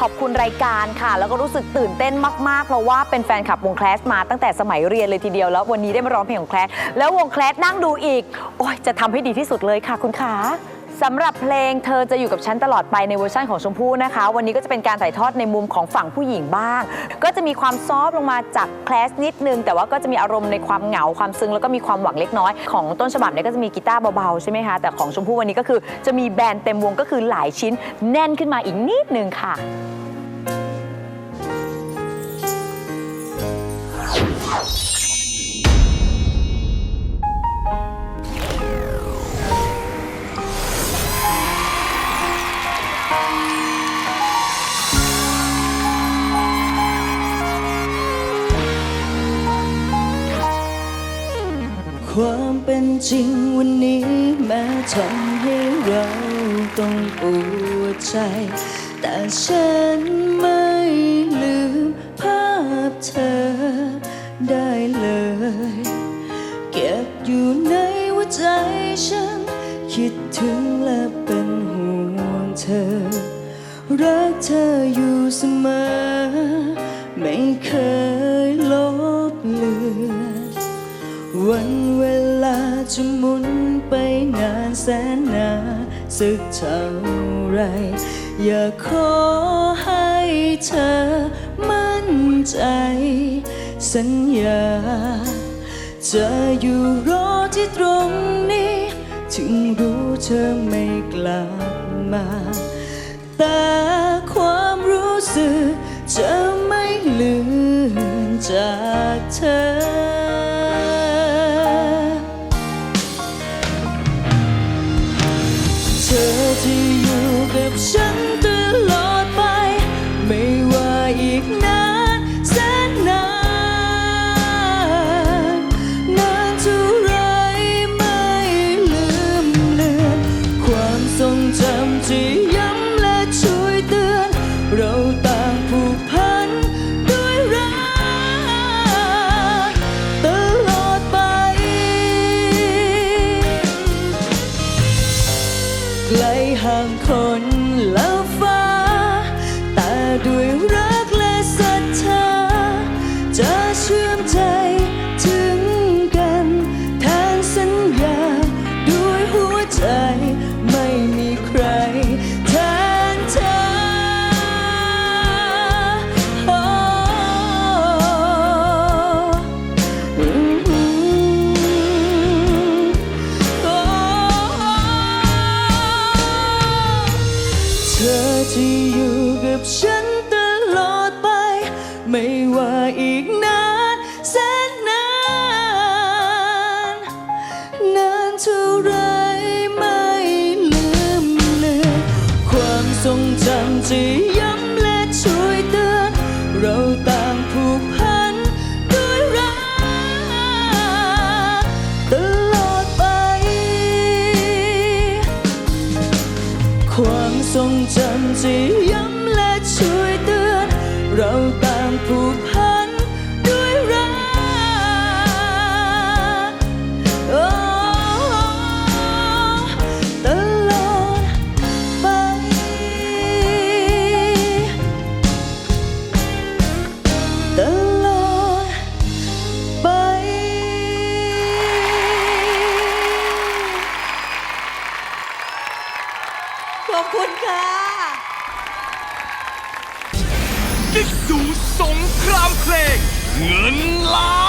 ขอบคุณรายการค่ะ แล้วก็รู้สึกตื่นเต้นมากๆ เพราะว่าเป็นแฟนคลับวงแคลสมาตั้งแต่สมัยเรียนเลยทีเดียวแล้ววันนี้ได้มาร้องเพลงของแคลสแล้ววงแคลสนั่งดูอีก โอ้ยจะทำให้ดีที่สุดเลยค่ะคุณขา สำหรับเพลงเธอจะอยู่กับฉันตลอดไปในเวอร์ชันของชมพู่นะคะ วันนี้ก็จะเป็นการถ่ายทอดในมุมของฝั่งผู้หญิงบ้าง ก็จะมีความซอฟต์ลงมาจากแคลสนิดนึง แต่ว่าก็จะมีอารมณ์ในความเหงาความซึ้งแล้วก็มีความหวังเล็กน้อย ของต้นฉบับเนี่ยก็จะมีกีตาร์เบาๆใช่ไหมคะแต่ของชมพู่วันนี้ก็คือจะมีแบนด์เต็มวงก็คือหลายชิ้นแน่นขึ้นมาอีกนิดนึงค่ะ จริงวันนี้แม้ทำให้เราต้องปวดใจ แต่ฉันไม่ลืมภาพเธอได้เลย เก็บอยู่ในหัวใจฉัน คิดถึงและเป็นห่วงเธอ รักเธออยู่เสมอ ไม่เคยลบ วันเวลาจะหมุนไปนานแสนนานสักเท่าไร อยากขอให้เธอมั่นใจ สัญญาจะอยู่รอที่ตรงนี้ ถึงรู้เธอไม่กลับมา แต่ความรู้สึกจะไม่ลือนจากเธอ กับฉันตลอดไป ไม่ว่าอีกนานแสนนานนานเท่าไรไม่ลืมเลือน ความทรงจำที่ย้ำและช่วยเตือน เราต่างผูกพันด้วยรักตลอดไป ไกลห่างคน ที่อยู่กับฉันตลอดไป ไม่ว่าอีกนานแสนนาน ความทรงจำที่ย้ำและช่วยเตือน เราตามผูกพัน ได้ดูสงครามเพลง เงินล้าน